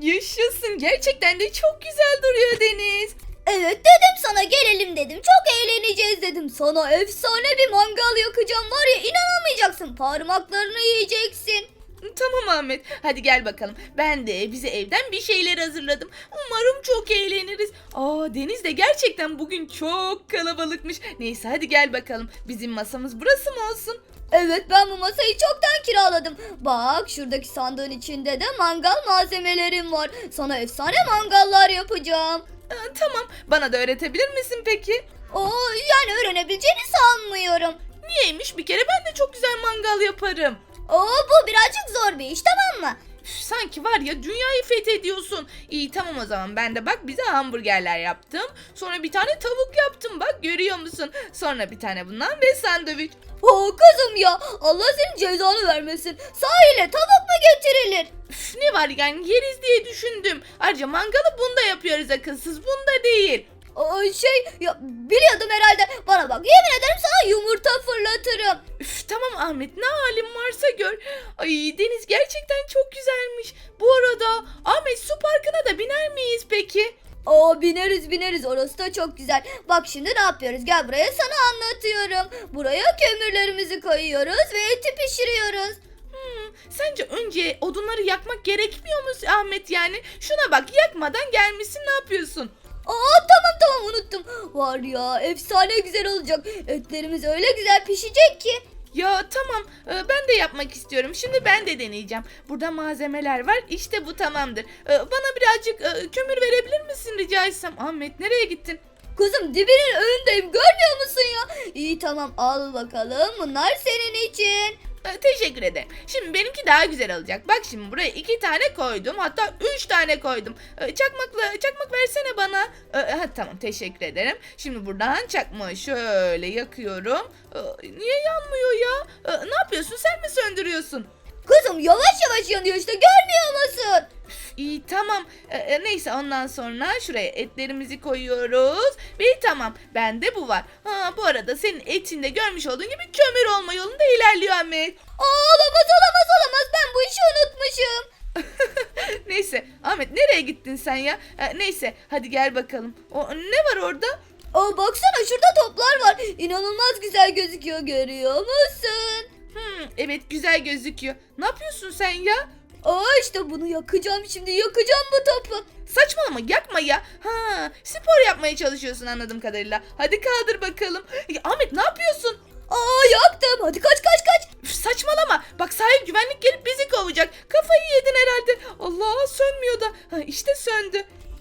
Yaşasın. Gerçekten de çok güzel duruyor Deniz. Evet dedim sana gelelim dedim. Çok eğleneceğiz dedim. Sana efsane bir mangal yakacağım var ya inanamayacaksın. Parmaklarını yiyeceksin. Tamam Ahmet. Hadi gel bakalım. Ben de bize evden bir şeyler hazırladım. Umarım çok eğleniriz. Aa Deniz de gerçekten bugün çok kalabalıkmış. Neyse hadi gel bakalım. Bizim masamız burası mı olsun? Evet ben bu masayı çoktan kiraladım. Bak şuradaki sandığın içinde de mangal malzemelerim var. Sana efsane mangallar yapacağım. Aa, tamam. Bana da öğretebilir misin peki? Oo yani öğrenebileceğini sanmıyorum. Niyeymiş? Bir kere ben de çok güzel mangal yaparım. Oo bu birazcık zor bir iş tamam mı? Sanki var ya dünyayı fethediyorsun. İyi tamam o zaman ben de bak bize hamburgerler yaptım. Sonra bir tane tavuk yaptım bak görüyor musun? Sonra bir tane bundan ve sandviç. Oo kızım ya Allah senin cezanı vermesin. Sahile tavuk mu getirilir? Üf, ne var yani yeriz diye düşündüm. Ayrıca mangalı bunda yapıyoruz akılsız bunda değil. Aa, şey ya biliyordum herhalde. Bana bak yemin ederim sana yumurta fırlatırım. Üf, tamam Ahmet ne halin varsa gör. Ay deniz gerçekten çok güzelmiş. Bu arada Ahmet su parkına da biner miyiz peki? Aa bineriz bineriz orası da çok güzel. Bak şimdi ne yapıyoruz gel buraya sana anlatıyorum. Buraya kömürlerimizi koyuyoruz ve eti pişiriyoruz. Hmm, sence önce odunları yakmak gerekmiyor mu Ahmet yani? Şuna bak yakmadan gelmişsin ne yapıyorsun? Aa tamam tamam unuttum. Var ya efsane güzel olacak. Etlerimiz öyle güzel pişecek ki. Ya tamam e, ben de yapmak istiyorum. Şimdi ben de deneyeceğim. Burada malzemeler var. İşte bu tamamdır. E, Bana birazcık e, kömür verebilir misin rica etsem? Ahmet nereye gittin? Kızım dibinin önündeyim görmüyor musun ya? İyi tamam al bakalım bunlar senin için. E, Teşekkür ederim. Şimdi benimki daha güzel olacak. Bak şimdi buraya iki tane koydum. Hatta üç tane koydum. E, Çakmakla çakmak versene bana. E, Ha, tamam teşekkür ederim. Şimdi buradan çakmağı şöyle yakıyorum. Niye yanmıyor ya? Ne yapıyorsun? Sen mi söndürüyorsun? Kızım yavaş yavaş yanıyor işte görmüyor musun? İyi tamam. E, e, neyse ondan sonra şuraya etlerimizi koyuyoruz. Ve tamam bende bu var. Ha, bu arada senin etinde görmüş olduğun gibi kömür olma yolunda ilerliyor Ahmet. Aa, olamaz olamaz olamaz ben bu işi unutmuşum. neyse Ahmet nereye gittin sen ya? E, neyse hadi gel bakalım. O, ne var orada? Aa, baksana şurada toplar var. İnanılmaz güzel gözüküyor görüyor musun? Hmm, evet güzel gözüküyor. Ne yapıyorsun sen ya? Aa işte bunu yakacağım şimdi yakacağım bu topu. Saçmalama yakma ya. Ha, spor yapmaya çalışıyorsun anladığım kadarıyla. Hadi kaldır bakalım. Ya, Ahmet ne yapıyorsun? Aa yaktım hadi kaç kaç kaç. Üf, saçmalama. Bak sahip güvenlik gelip bizi kovacak. Kafayı yedin herhalde. Allah sönmüyor da. Ha, işte söndü.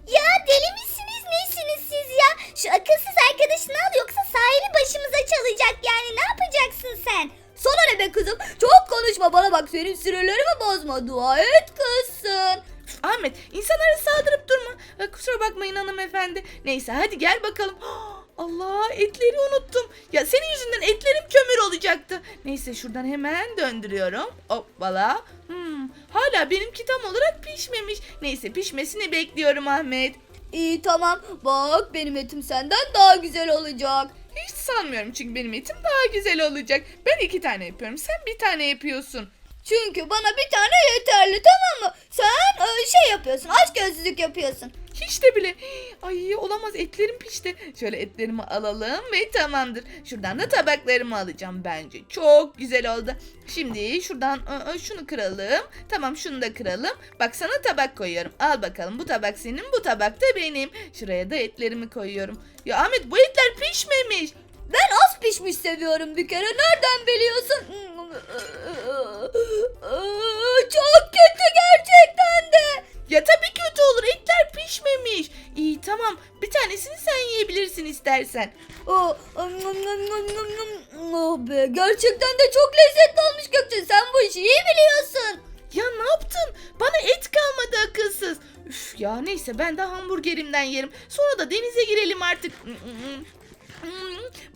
Ya deli misiniz nesiniz siz ya? Şu akılsız arkadaşını al yoksa sahili başımıza çalacak yani ne yapacaksın sen? Sana ne be kızım? Çok konuşma bana bak senin sinirlerimi bozma dua et kızsın. Ahmet insanlara saldırıp durma. Ha, kusura bakmayın hanımefendi. Neyse hadi gel bakalım. Allah etleri unuttum. Ya senin yüzünden etlerim kömür olacaktı. Neyse şuradan hemen döndürüyorum. Hoppala. Hmm, hala benimki tam olarak pişmemiş. Neyse pişmesini bekliyorum Ahmet. İyi tamam bak benim etim senden daha güzel olacak. Sanmıyorum çünkü benim etim daha güzel olacak. Ben iki tane yapıyorum. Sen bir tane yapıyorsun. Çünkü bana bir tane yeterli tamam mı? Sen e, şey yapıyorsun aç gözlülük yapıyorsun. Hiç de bile. Ay olamaz etlerim pişti. Şöyle etlerimi alalım ve tamamdır. Şuradan da tabaklarımı alacağım bence. Çok güzel oldu. Şimdi şuradan ı, ı, şunu kıralım. Tamam şunu da kıralım. Bak sana tabak koyuyorum. Al bakalım bu tabak senin bu tabak da benim. Şuraya da etlerimi koyuyorum. Ya Ahmet bu etler pişmemiş. Ben az pişmiş seviyorum bir kere nereden biliyorsun? Çok kötü gerçekten de. Ya tabii kötü olur etler pişmemiş. İyi tamam bir tanesini sen yiyebilirsin istersen. Oh, be gerçekten de çok lezzetli olmuş Gökçe sen bu işi iyi biliyorsun. Ya ne yaptın? Bana et kalmadı akılsız. Üf ya neyse ben de hamburgerimden yerim. Sonra da denize girelim artık.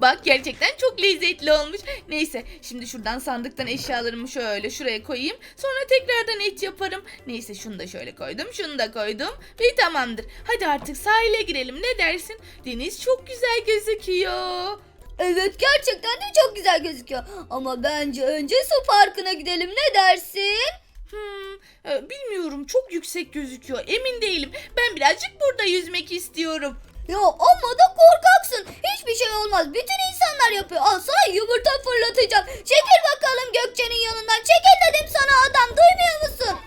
Bak gerçekten çok lezzetli olmuş. Neyse şimdi şuradan sandıktan eşyalarımı şöyle şuraya koyayım. Sonra tekrardan et yaparım. Neyse şunu da şöyle koydum. Şunu da koydum. Ve tamamdır. Hadi artık sahile girelim ne dersin? Deniz çok güzel gözüküyor. Evet gerçekten de çok güzel gözüküyor. Ama bence önce su parkına gidelim ne dersin? Hmm, e, bilmiyorum çok yüksek gözüküyor. Emin değilim. Ben birazcık burada yüzmek istiyorum. Ya amma da korkaksın. Hiçbir şey olmaz. Bütün insanlar yapıyor. Al sana yumurta fırlatacağım. Çekil bakalım Gökçe'nin yanından. Çekil dedim sana adam. Duymuyor musun?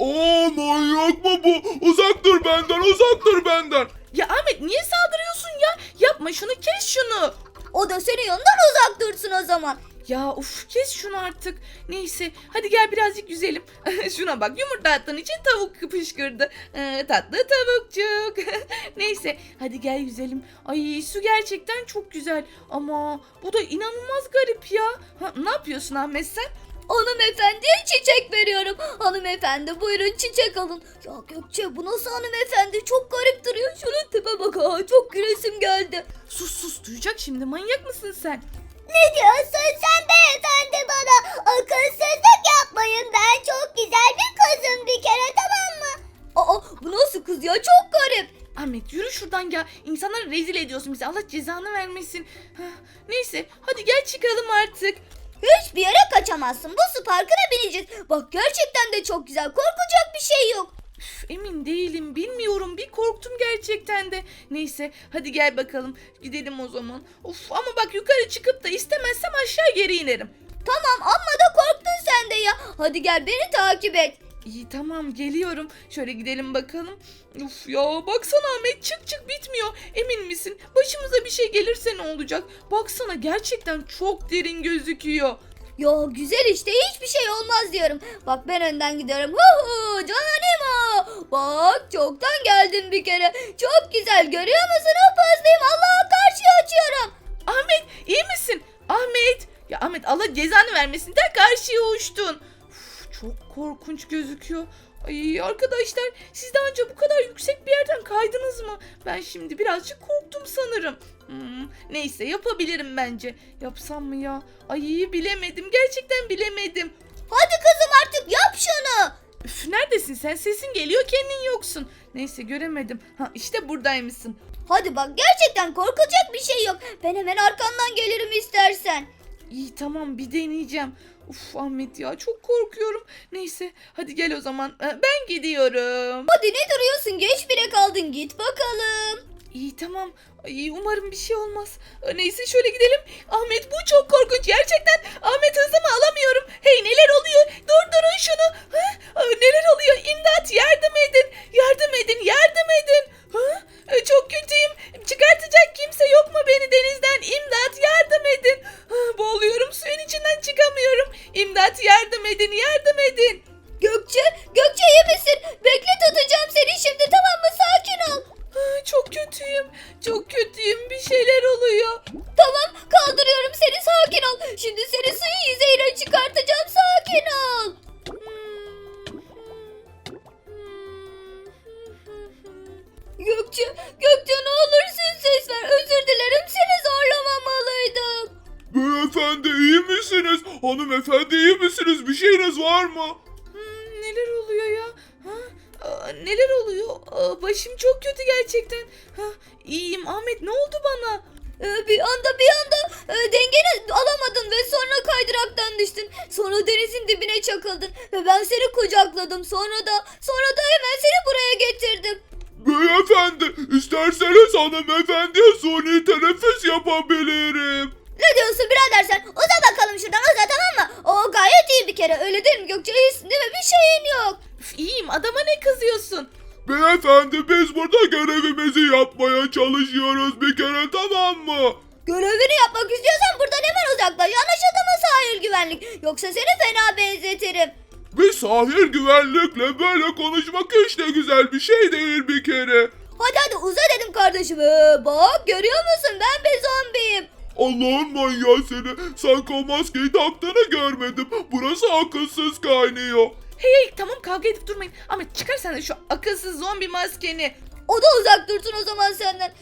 Aa manyak mı bu? Uzak dur benden uzak dur benden. Ya Ahmet niye saldırıyorsun ya? Yapma şunu kes şunu. O da senin yanından uzak dursun o zaman. Ya uf kes şunu artık. Neyse hadi gel birazcık yüzelim. Şuna bak yumurta attığın için tavuk fışkırdı. Ee, tatlı tavukçuk. Neyse hadi gel yüzelim. Ay su gerçekten çok güzel. Ama bu da inanılmaz garip ya. Ha, ne yapıyorsun Ahmet sen? Hanımefendiye çiçek veriyorum. Hanımefendi buyurun çiçek alın. Ya Gökçe bu nasıl hanımefendi? Çok garip duruyor. Şunun tipe bak ha. Çok gülesim geldi. Sus sus duyacak şimdi manyak mısın sen? Ne diyorsun sen beyefendi bana? Akılsızlık yapmayın. Ben çok güzel bir kızım bir kere tamam mı? Aa bu nasıl kız ya? Çok garip. Ahmet yürü şuradan ya. İnsanları rezil ediyorsun bizi. Allah cezanı vermesin. Neyse hadi gel çıkalım artık. Hiçbir yere kaçamazsın. Bu su parkına bineceğiz. Bak gerçekten de çok güzel. Korkacak bir şey yok. Üf, emin değilim bilmiyorum bir korktum gerçekten de. Neyse hadi gel bakalım gidelim o zaman. Of ama bak yukarı çıkıp da istemezsem aşağı geri inerim. Tamam amma da korktun sen de ya. Hadi gel beni takip et. İyi tamam geliyorum. Şöyle gidelim bakalım. Uf ya baksana Ahmet çık çık bitmiyor. Emin misin? Başımıza bir şey gelirse ne olacak? Baksana gerçekten çok derin gözüküyor. Ya güzel işte hiçbir şey olmaz diyorum. Bak ben önden gidiyorum. Hu hu cananima. Bak çoktan geldim bir kere. Çok güzel görüyor musun? Hop hızlıyım. Allah karşıya açıyorum. Ahmet iyi misin? Ahmet. Ya Ahmet Allah cezanı vermesin de karşıya uçtun. Çok korkunç gözüküyor. Ay arkadaşlar siz daha önce bu kadar yüksek bir yerden kaydınız mı? Ben şimdi birazcık korktum sanırım. Hmm, neyse yapabilirim bence. Yapsam mı ya? Ay bilemedim gerçekten bilemedim. Hadi kızım artık yap şunu. Üf neredesin sen? Sesin geliyor kendin yoksun. Neyse göremedim. Ha işte buradaymışsın. Hadi bak gerçekten korkacak bir şey yok. Ben hemen arkandan gelirim istersen. İyi tamam bir deneyeceğim. Uf Ahmet ya çok korkuyorum. Neyse hadi gel o zaman. Ee, Ben gidiyorum. Hadi ne duruyorsun? Geç bile kaldın. Git bakalım. İyi tamam. Ay, umarım bir şey olmaz. Neyse şöyle gidelim. Ahmet bu çok korkunç gerçekten. Ahmet hızımı alamıyorum. Hey neler oluyor? Durdurun şunu. Ha? Neler oluyor? İmdat yardım edin. Yardım edin. Yardım edin. Ha? Çok kötüyüm. Çıkartacak kimse yok mu beni denizden? İmdat yardım edin. Ha, Boğuluyorum suyun içinden çıkamıyorum. İmdat yardım edin. Yardım edin. Neler oluyor ya? Ha? Aa, neler oluyor? Aa, başım çok kötü gerçekten. Ha, iyiyim Ahmet ne oldu bana? Ee, bir anda bir anda e, dengeni alamadın ve sonra kaydıraktan düştün. Sonra denizin dibine çakıldın ve ben seni kucakladım. Sonra da sonra da hemen seni buraya getirdim. Beyefendi isterseniz hanımefendiye suni teneffüs yapabilirim. Ne diyorsun birader sen? Uza bakalım şuradan uza tamam mı? O gayet iyi bir kere öyle değil mi Gökçe? İyisin değil mi? Bir şeyin yok. Üf, iyiyim adama ne kızıyorsun? Beyefendi biz burada görevimizi yapmaya çalışıyoruz bir kere tamam mı? Görevini yapmak istiyorsan buradan hemen uzaklaş. Anlaşıldı mı sahil güvenlik? Yoksa seni fena benzetirim. Bir sahil güvenlikle böyle konuşmak hiç de güzel bir şey değil bir kere. Hadi hadi uza dedim kardeşim. Ee, bak görüyor musun ben bir zombiyim. Allah'ın manyağı seni. Sanki o maskeyi taktığını görmedim. Burası akılsız kaynıyor. Hey tamam kavga edip durmayın. Ahmet çıkar sen de şu akılsız zombi maskeni. O da uzak dursun o zaman senden.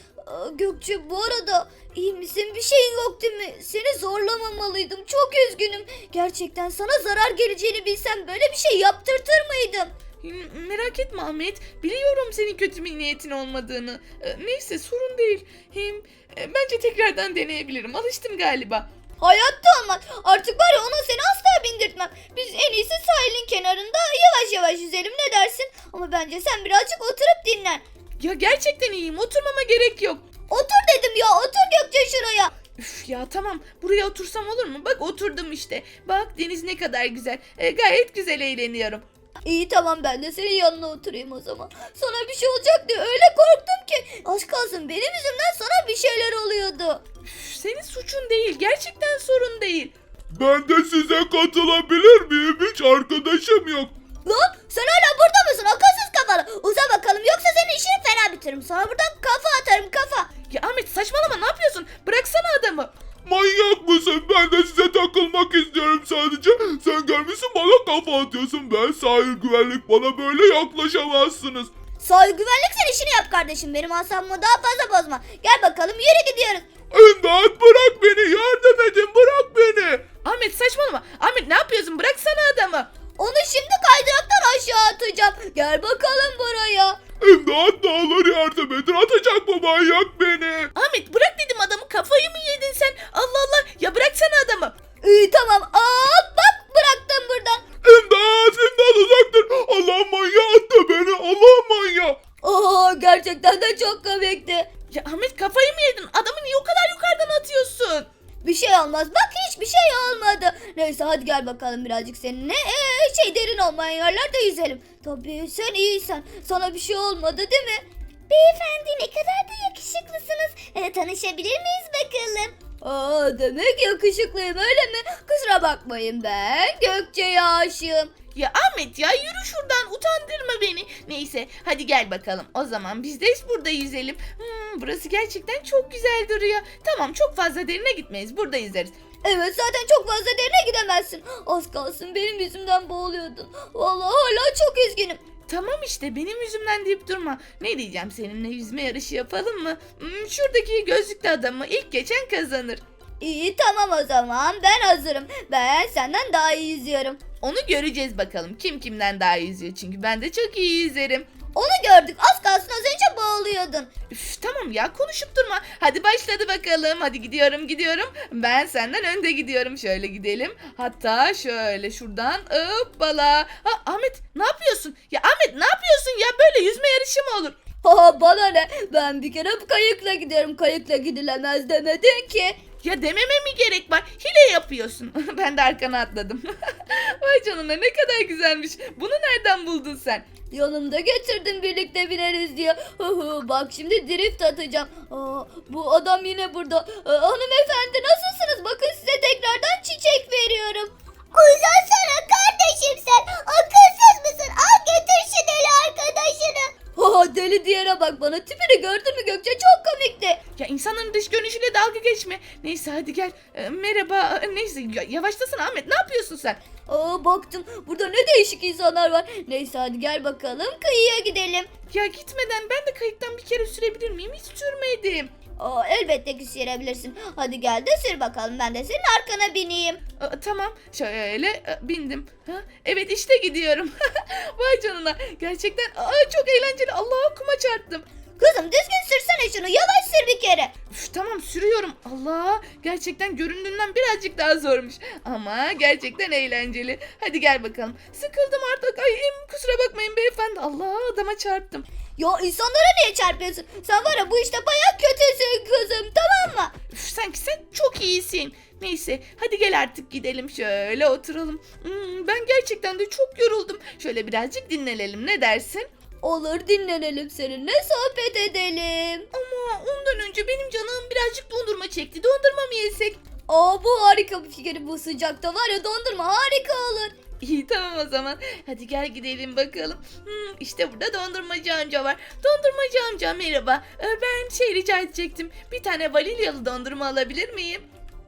Gökçe bu arada iyi misin? Bir şeyin yok değil mi? Seni zorlamamalıydım. Çok üzgünüm. Gerçekten sana zarar geleceğini bilsem böyle bir şey yaptırtır mıydım? Hmm, Merak etme Ahmet. Biliyorum senin kötü bir niyetin olmadığını. Ee, Neyse sorun değil. Hem e, bence tekrardan deneyebilirim. Alıştım galiba. Hayatta olmaz. Artık var ya ona seni asla bindirtmem. Biz en iyisi sahilin kenarında yavaş yavaş yüzelim ne dersin? Ama bence sen birazcık oturup dinlen. Ya gerçekten iyiyim oturmama gerek yok. Otur dedim ya otur Gökçe şuraya. Üf ya tamam buraya otursam olur mu? Bak oturdum işte. Bak deniz ne kadar güzel. E, gayet güzel eğleniyorum. İyi tamam ben de senin yanına oturayım o zaman. Sana bir şey olacak diye öyle korktum ki. Az kalsın benim yüzümden sana bir şeyler oluyordu. Üf, senin suçun değil. Gerçekten sorun değil. Ben de size katılabilir miyim? Hiç arkadaşım yok. Lan sen hala burada mısın akılsız kafalı? Uza bakalım yoksa senin işini fena bitiririm. Sana buradan kafa atarım kafa. Ya Ahmet saçmalama ne yapıyorsun? Bıraksana adamı. Manyak mısın? Ben de size takılmak istiyorum sadece. Sen gelmişsin bana kafa atıyorsun. Ben sahil güvenlik bana böyle yaklaşamazsınız. Sahil güvenlik sen işini yap kardeşim. Benim asabımı daha fazla bozma. Gel bakalım yürü gidiyoruz. İmdat bırak beni yardım edin bırak beni. Ahmet saçmalama. Ahmet ne yapıyorsun? Bıraksana adamı. Onu şimdi kaydıraktan aşağı atacağım. Gel bakalım buraya. İmdat ne olur yardım edin atacak bu manyak hadi gel bakalım birazcık seninle. Ee, şey derin olmayan yerlerde yüzelim. Tabii sen iyisen. Sana bir şey olmadı değil mi? Beyefendi ne kadar da yakışıklısınız. Ee, tanışabilir miyiz bakalım? Aa demek yakışıklıyım öyle mi? Kusura bakmayın ben Gökçe'ye aşığım. Ya Ahmet ya yürü şuradan utandırma beni. Neyse hadi gel bakalım. O zaman biz de burada yüzelim. Hmm, burası gerçekten çok güzel duruyor. Tamam çok fazla derine gitmeyiz. Burada yüzeriz. Evet zaten çok fazla derine gidemezsin. Az kalsın benim yüzümden boğuluyordun. Vallahi hala çok üzgünüm. Tamam işte benim yüzümden deyip durma. Ne diyeceğim seninle yüzme yarışı yapalım mı? Hmm, şuradaki gözlüklü adamı ilk geçen kazanır. İyi tamam o zaman ben hazırım. Ben senden daha iyi yüzüyorum. Onu göreceğiz bakalım. Kim kimden daha iyi yüzüyor çünkü ben de çok iyi yüzerim. Onu gördük az kalsın az önce boğuluyordun. Üf, tamam ya konuşup durma. Hadi başladı bakalım. Hadi gidiyorum gidiyorum. Ben senden önde gidiyorum. Şöyle gidelim. Hatta şöyle şuradan hoppala. Ha Ahmet ne yapıyorsun? Ya Ahmet ne yapıyorsun ya? Böyle yüzme yarışı mı olur? Ha bana ne ben bir kere kayıkla gidiyorum kayıkla gidilemez demedin ki. Ya dememe mi gerek var? Hile yapıyorsun. ben de arkana atladım. Vay canına ne kadar güzelmiş. Bunu nereden buldun sen? Yanımda getirdim birlikte bineriz diye. Bak şimdi drift atacağım. Aa, bu adam yine burada. Aa, hanımefendi nasılsınız? Bakın size tekrardan çiçek veriyorum. Uzansana kardeşim sen. Akılsız mısın? Al götür şu deli arkadaşını. Ha deli diyene bak bana tipini gördün mü Gökçe çok komikti. Ya insanların dış görünüşüyle dalga geçme. Neyse hadi gel. Ee, merhaba. Ee, Neyse ya- yavaşlasana Ahmet. Ne yapıyorsun sen? Aa baktım burada ne değişik insanlar var. Neyse hadi gel bakalım kıyıya gidelim. Ya gitmeden ben de kayıktan bir kere sürebilir miyim? Hiç sürmedim. Aa, elbette ki sürebilirsin. Hadi gel de sür bakalım ben de senin arkana bineyim. Aa, tamam şöyle e, bindim. Ha? Evet işte gidiyorum. Vay canına. Gerçekten aa, çok eğlenceli. Allah kuma çarptım. Kızım düzgün sürsene şunu yavaş sür bir kere. Üf, tamam sürüyorum. Allah gerçekten göründüğünden birazcık daha zormuş. Ama gerçekten eğlenceli. Hadi gel bakalım. Sıkıldım artık. Ay em, kusura bakmayın beyefendi. Allah adama çarptım. Ya insanlara niye çarpıyorsun? Sen var ya bu işte baya kötüsün kızım tamam mı? Üf, sanki sen çok iyisin. Neyse hadi gel artık gidelim şöyle oturalım. Hmm, ben gerçekten de çok yoruldum. Şöyle birazcık dinlenelim ne dersin? Olur dinlenelim seninle sohbet edelim. Ama ondan önce benim canım birazcık dondurma çekti. Dondurma mı yesek? Aa bu harika bir fikir bu sıcakta var ya dondurma harika olur. İyi tamam o zaman. Hadi gel gidelim bakalım. Hmm, işte burada dondurmacı amca var. Dondurmacı amca merhaba. Ee, Ben şey rica edecektim. Bir tane vanilyalı dondurma alabilir miyim?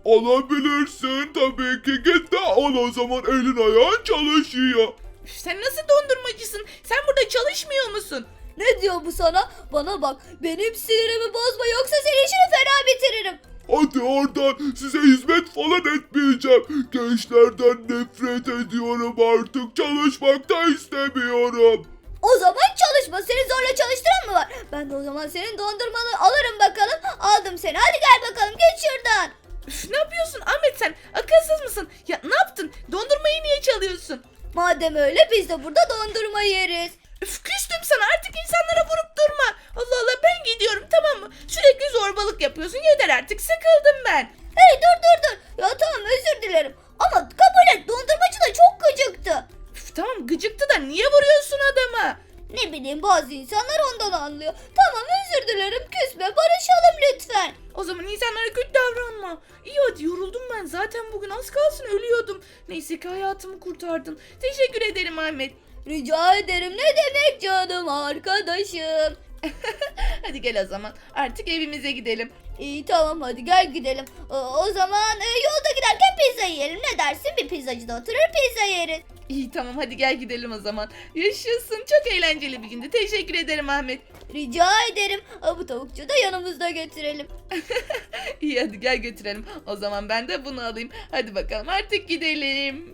Alabilirsin tabii ki git de al o zaman elin ayağın çalışıyor. Sen nasıl dondurmacısın? Sen burada çalışmıyor musun? Ne diyor bu sana? Bana bak benim sinirimi bozma yoksa senin işini fena bitiririm. Hadi oradan size hizmet falan etmeyeceğim. Gençlerden nefret ediyorum artık. Çalışmak da istemiyorum. O zaman çalışma. Seni zorla çalıştıran mı var? Ben de o zaman senin dondurmanı alırım bakalım. Aldım seni. Hadi gel bakalım. Geç şuradan. Üf, ne yapıyorsun Ahmet sen? Akılsız mısın? Ya ne yaptın? Dondurmayı niye çalıyorsun? Madem öyle biz de burada dondurma yeriz. Üf küstüm sana artık insanlara vurup durma. Allah Allah ben gidiyorum tamam mı? Sürekli zorbalık yapıyorsun yeter artık sıkıldım ben. Hey dur dur dur. Ya tamam özür dilerim. Ama kabul et dondurmacı da çok gıcıktı. Üf, tamam gıcıktı da niye vuruyorsun adama? Ne bileyim bazı insanlar ondan anlıyor. Tamam özür dilerim küsme barışalım lütfen. O zaman insanlara kötü davranma. İyi hadi yoruldum ben zaten bugün az kalsın ölüyordum. Neyse ki hayatımı kurtardın. Teşekkür ederim Ahmet. Rica ederim ne demek canım arkadaşım. Hadi gel o zaman artık evimize gidelim. İyi tamam hadi gel gidelim. O, o zaman e, yolda giderken pizza yiyelim. Ne dersin bir pizzacıda oturur pizza yeriz. İyi tamam hadi gel gidelim o zaman. Yaşasın çok eğlenceli bir gündü. Teşekkür ederim Ahmet. Rica ederim. Ha, bu tavukçu da yanımızda götürelim. İyi hadi gel götürelim. O zaman ben de bunu alayım. Hadi bakalım artık gidelim.